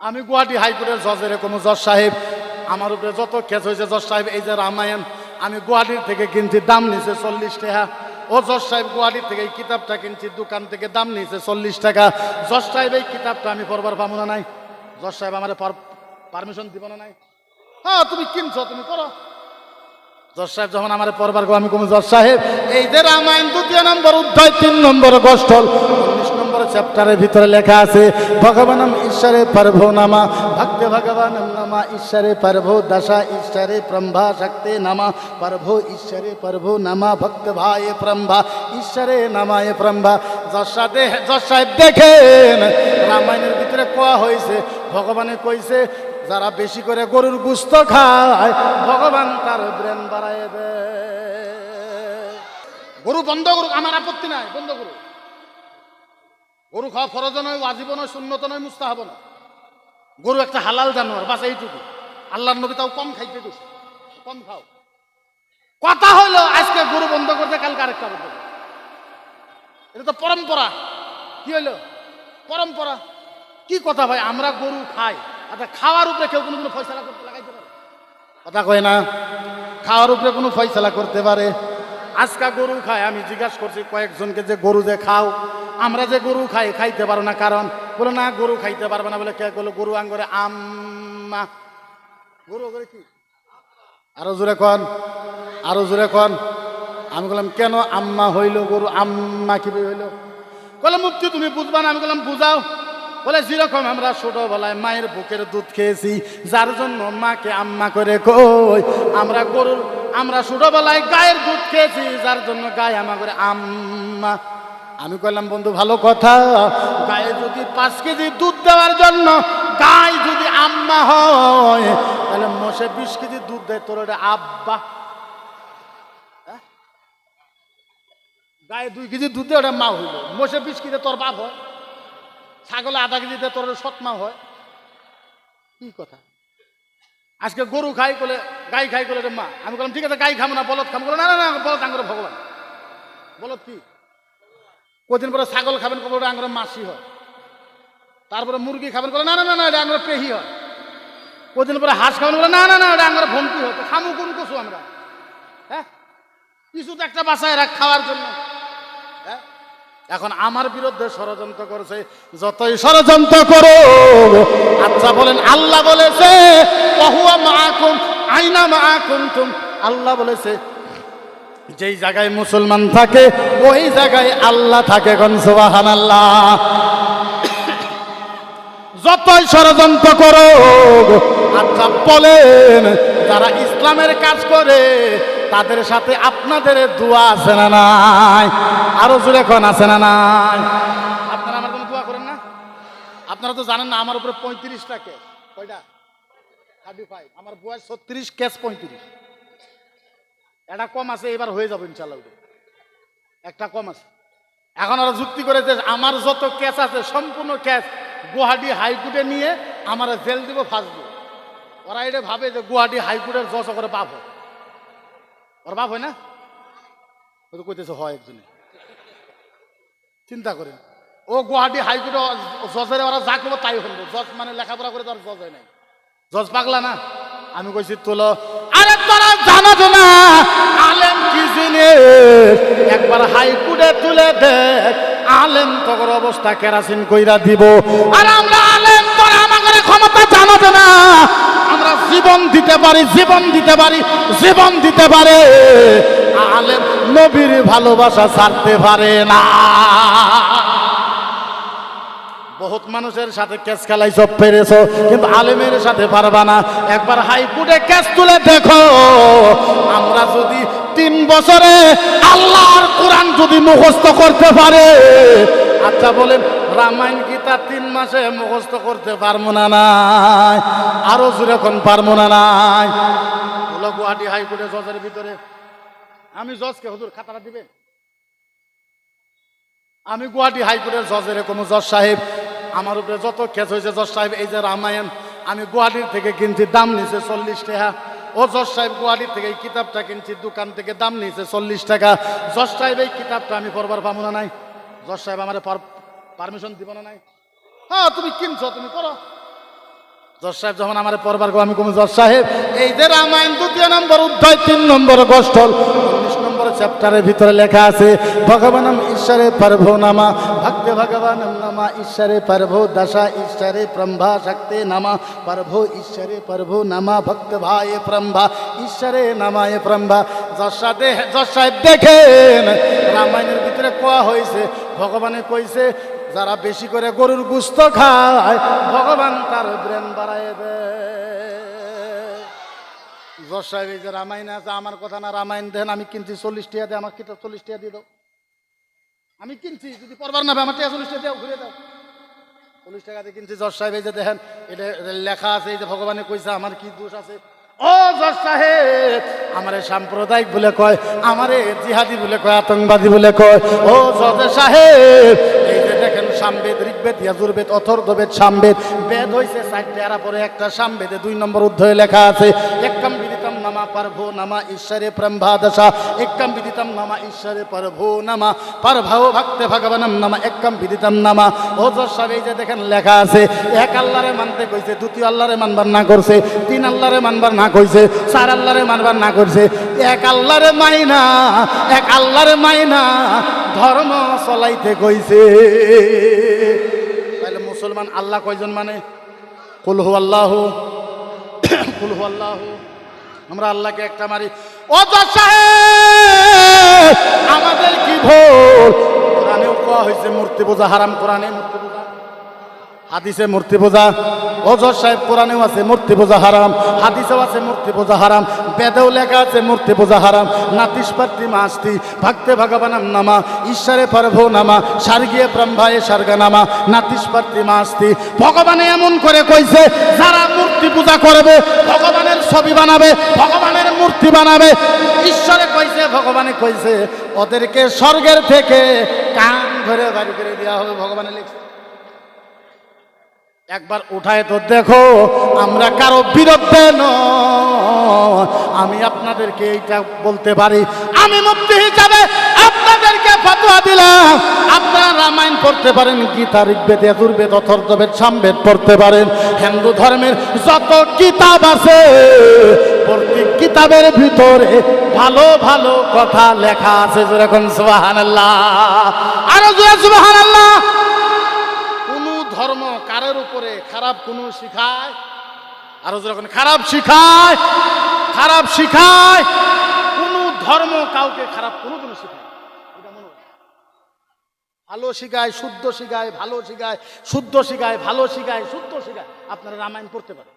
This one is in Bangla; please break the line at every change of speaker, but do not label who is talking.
আমি গুয়াহাটি হাইকোর্টের জজের কোনো জজ সাহেব। আমার উপরে যত কেস হয়েছে, জজ সাহেব, এই যে রামায়ণ, আমি গুয়াহাটির থেকে কিনছি, দাম নিছে চল্লিশ টাকা। ও জজ সাহেব গুয়াহাটির থেকে এই কিতাবটা কিনছি, দোকান থেকে দাম নিয়েছে চল্লিশ টাকা। জজ সাহেব, এই কিতাবটা আমি পড়বার পাবো না নাই? জজ সাহেব, আমার পারমিশন দিব না নাই? হ্যাঁ তুমি কিনছো, তুমি করো। জজ সাহেব, যখন আমার পরবার গো, আমি কমু, জজ সাহেব, এই যে রামায়ণ, দ্বিতীয় নম্বর অধ্যায়, তিন নম্বর গোষ্ঠল। চ্যাপ্টারের ভিতরে লেখা আছে, ভগবানম ঈশ্বরে পারভো নামা, ভক্তে ভগবানম নামা, ঈশ্বরে পারভো দশা, ঈশ্বরে প্রম্ভা শক্তি নামা, পারভো ঈশ্বরে পারভো নামা, ভক্ত ভাই প্রম্ভা ঈশ্বরে নামায় জজ সাহেব জজ সাহেব দেখেন, রামায়ণের ভিতরে কোয়া হয়েছে, ভগবানে কইছে, যারা বেশি করে গরুর গুস্ত খায়, ভগবান তার ব্রেন বাড়ায় দেয় গরু বন্ধ করুক, আমার আপত্তি নাই, বন্ধ করুক। গরু খাওয়া ফরজ নয়, ওয়াজিব নয় শূন্যত নয়, মুস্তাহাব নয়। গরু একটা হালাল জানোয়ার, বাস এইটুকু। আল্লাহর নবী তাও কম খাইতে গেছে কম খাও। কথা হইল, আজকে গরু বন্ধ করতে কালকে আরেকটা বন্ধ এটা তো পরম্পরা। কি হইল? পরম্পরা। কি কথা ভাই? আমরা গরু খাই আচ্ছা খাওয়ার উপরে কেউ কোনো কোনো ফয়সালা করতে লাগাইতে পারে? কথা কয় না, খাওয়ার উপরে কোনো ফয়সালা করতে পারে? আজকা গরু খায়, আমি জিজ্ঞাসা করছি, কয়েকজনকে যে গরু যে খাও, আমরা যে গরু খাই, খাইতে পারো না, কারণ? বলে, না, গরু খাইতে পারবে না। বলে, কে বলে গরু আঙ্গরে, আম্মা। গরু করে কি? আরও জোরে কন, আরও জোরে কন। আমি বললাম কেন আম্মা হইল গরু, আম্মা কি হইল? বলে মুক্তি তুমি বুঝবা না। আমি বললাম বুঝাও। বলে, যেরকম আমরা ছোটবেলায় মায়ের বুকের দুধ খেয়েছি, যার জন্য মাকে আম্মা করে কই, আমরা গরুর আমরা ছোটবেলায় গায়ের দুধ খেয়েছি, যার জন্য গায়ে আমা করে আম্মা। আমি কইলাম, বন্ধু, ভালো কথা। গায়ে যদি পাঁচ কেজি দুধ দেওয়ার জন্য গায়ে যদি আম্মা হয়, তাহলে মোষে বিশ কেজি দুধ দেয়, তোর ওটা আব্বা। হ্যাঁ? গায়ে দুই কেজি দুধ দেয় ওটা মা হইল। মোষে বিশ কেজি তোর বাপ হয়। ছাগলে আধা কেজি কেজিতে তোর সৎ সৎমা হয়। কি কথা? আজকে গরু খাই বলে গাই খাই বলে রে মা। আমি বললাম, ঠিক আছে, গাই খাব না, বলদ খাব না না না, বলদ আঙ্গুর ভগবান। বলদ কি? কদিন পরে ছাগল খাবেন কবে ওটা আঙ্গুর মাসি হয়। তারপরে মুরগি খাবেন, বলে, না না না না, এটা আঙ্গুর পেহি হয়। কদিন পরে হাঁস খাবেন, বলে, না না না, এটা আঙ্গুর ভন্তি হয়। খামু কোন কছু আমরা? হ্যাঁ? কিছু তো একটা বাসায় রাখ খাওয়ার জন্য। হ্যাঁ? এখন আমার বিরুদ্ধে ষড়যন্ত্র করেছে, যতই ষড়যন্ত্র করো আচ্ছা বলেন, আল্লাহ বলেছে আইনা তুম? আল্লাহ বলেছে, যেই জায়গায় মুসলমান থাকে, ওই জায়গায় আল্লাহ থাকে আল্লাহ যতই ষড়যন্ত্র করো আচ্ছা বলেন, যারা ইসলামের কাজ করে তাদের সাথে আপনাদের দোয়া আছে না নাই? আরও জোরে কোন আছে না নাই? আপনারা আমার কোনো দোয়া করেন না? আপনারা তো জানেন না, আমার উপরে পঁয়ত্রিশটা কেস কয়টা? থার্টি ফাইভ আমার বয়স ছত্রিশ কেস পঁয়ত্রিশ। এটা কম আছে, এবার হয়ে যাবে ইনশাল্লাহ একটা কম আছে। এখন ওরা যুক্তি করে যে আমার যত কেস আছে, সম্পূর্ণ কেস গুয়াহাটি হাইকোর্টে নিয়ে আমার জেল দিব, ফাঁস দিব। ওরা এটা ভাবে যে গুয়াহাটি হাইকোর্টের জজ করে হয় ওর বাপ হয় না? ও তো কইতেছে হয় একজনে চিন্তা করেন। ও গুয়াহাটি হাইকোর্টে জজের ওরা যা করব তাই হলো জজ মানে লেখাপড়া করে তো আর জজ হয় নাই। জজ পাগলা না? আমি কইছি, তোলো। আরে তোরা জানো না, আলেম কি জিনিস? একবার হাইকোর্টে তুলে দেখ, আলেম তখন অবস্থা কেরাসিন কইরা দিব। আর আমরা আলেম, তোরা আমাদের ক্ষমতা জানো জীবন দিতে পারি, জীবন দিতে পারি, জীবন দিতে পারে। আলেম নবীর ভালোবাসা ছাড়তে পারে না। বহুত মানুষের সাথে কেস খেলাই সব পেরেছ, কিন্তু আলেমের সাথে পারবা না। একবার হাইকোর্টে কেস তুলে দেখো, আমরা যদি তিন বছরে আল্লাহর কোরআন যদি মুখস্থ করতে পারে আচ্ছা বলেন, রামায়ণ গীতা তিন মাসে মুখস্থ করতে পারব না নাই। আরও যেরকম পারব না নাই। গুয়াহাটি হাইকোর্টে জজের ভিতরে। আমি জজকে হুজুর খাতাটা দিবে আমি গুয়াহাটি হাইকোর্টের জজের কোনো জজ সাহেব, আমার উপরে যত কেস হয়েছে জজ সাহেব, এই যে রামায়ণ, আমি গুয়াহাটির থেকে কিনছি, দাম নিছে চল্লিশ টাকা। ও জজ সাহেব গুয়াহাটির থেকে এই কিতাবটা কিনছি, দোকান থেকে দাম নিছে চল্লিশ টাকা। জজ সাহেব এই কিতাবটা আমি পড়বার পাবো না নাই? জজ সাহেব আমার পারমিশন দিব না নাই? হ্যাঁ তুমি কিনছো, তুমি করো। জজ সাহেব, যখন আমার পরবার আমি কমি, জজ সাহেব, এই যে রামায়ণ দ্বিতীয় নম্বর অধ্যায়, তিন নম্বর গোষ্ঠল চ্যাপ্টারের ভিতরে লেখা আছে, ভগবানম ঈশ্বরে পারভ নামা ভক্তে ভগবানম নামা, ঈশ্বরে পারভ দশা, ঈশ্বরে প্রম্ভা, শক্তি নামা পারভ ঈশ্বরে পারভ নামা, ভক্ত ভাই প্রম্ভা, ঈশ্বরে নামায় সাহেব জজ সাহেব দেখেন, রামায়ণের ভিতরে কোয়া হয়েছে ভগবানে কইছে যারা বেশি করে গরুর গুস্ত খায়, ভগবান তার ব্রেন বাড়ায় জজ সাহেব যে রামায়ণ আছে, আমার কথা না রামায়ণ দেন, আমি কিনছি চল্লিশ টাকা দিয়ে আমার কিতাব চল্লিশ টাকা দিয়ে দাও। আমি কিনছি, যদি পরবার না আমার টাকা চল্লিশ টাকা দাও ঘুরে দাও। চল্লিশ টাকা দিয়ে কিনছি, জজ সাহেব যে দেখেন, এটা লেখা আছে, এই যে ভগবানে কইছে, আমার কি দোষ আছে? ও জজ সাহেব, আমারে সাম্প্রদায়িক বলে কয়, আমারে জিহাদি বলে কয়, আতঙ্কবাদী বলে কয়। ও জজ সাহেব সামবেদ, ঋগ্বেদ, ইয়াজুর্বেদ, অথর্ববেদ, সামবেদ। বেদ হইছে চারটে এরা পরে একটা সামবেদে দুই নম্বর অধ্যায়ে লেখা আছে একম বিদিতম নামা পারভো নামা ঈশ্বরে দশা একম বিদিতম নামা ঈশ্বরে পারভো নামা। পারভাও ভক্তে ভগবানম নামা একম বিদিতম নামা। ও এই যে দেখেন, লেখা আছে, এক আল্লাহরে মানতে কইছে দ্বিতীয় আল্লাহরে মানবার না করছে, তিন আল্লাহরে মানবার না কইছে, চার আল্লাহরে মানবার না করছে। এক আল্লাহরে মাইনা, এক আল্লাহরে মাইনা ধর্ম চলাইতে কইছে। তাহলে মুসলমান আল্লাহ কয়জন মানে? কুলহু আল্লাহ। কুলহু আল্লাহ। আমরা আল্লাহকে একটা মারি। ও আমাদের কি ভোল? কোরআনেও কোয়া হয়েছে মূর্তি পূজা হারাম, কোরআনে মূর্তি পূজা হাদিসে মূর্তি পূজা। অজর সাহেব কোরআনেও আছে, মূর্তি পূজা হারাম। হাদিসেও আছে, মূর্তি পূজা হারাম। বেদেও লেখা আছে, মূর্তি পূজা হারাম। নাতিসপার্তি মাস্তি ভক্তে ভগবানম নামা, ঈশ্বরে পারভো নামা, স্বর্গীয় ব্রহ্মায় স্বর্গ নামা নাতিসপার্তি মাস্তি। ভগবানে এমন করে কইছে, যারা মূর্তি পূজা করবে, ভগবানের ছবি বানাবে, ভগবানের মূর্তি বানাবে। ঈশ্বরে কইছে, ভগবানে কইছে, ওদেরকে স্বর্গের থেকে কান ধরে বাড়ি করে দেওয়া হবে ভগবানের লিখছে। একবার উঠায় তো দেখো, আমরা কারও বিরুদ্ধে নয়। আমি আপনাদেরকে এইটা বলতে পারি। আমি মুক্তি হিসাবে আপনাদেরকে ফতোয়া দিলাম। আপনারা রামায়ণ পড়তে পারেন, গীতা ঋগ্বেদ, যজুর্বেদ, অথর্ববেদ, সামবেদ পড়তে পারেন। হিন্দু ধর্মের যত কিতাব আছে, প্রত্যেক কিতাবের ভিতরে ভালো ভালো কথা লেখা আছে। যেরকম সুবাহান আল্লাহ আরও জোরে সুবাহান আল্লাহ কোন ধর্ম কারের উপরে খারাপ কোন শিখায়? আরও যখন খারাপ শিখায় খারাপ শিখায়, কোন ধর্ম কাউকে খারাপ কোনো কোনো শিখায়। ভালো শিখায়, শুদ্ধ শিখায়, ভালো শিখায়, শুদ্ধ শিখায়, ভালো শিখায়, শুদ্ধ শিখায়। আপনারা রামায়ণ পড়তে পারেন।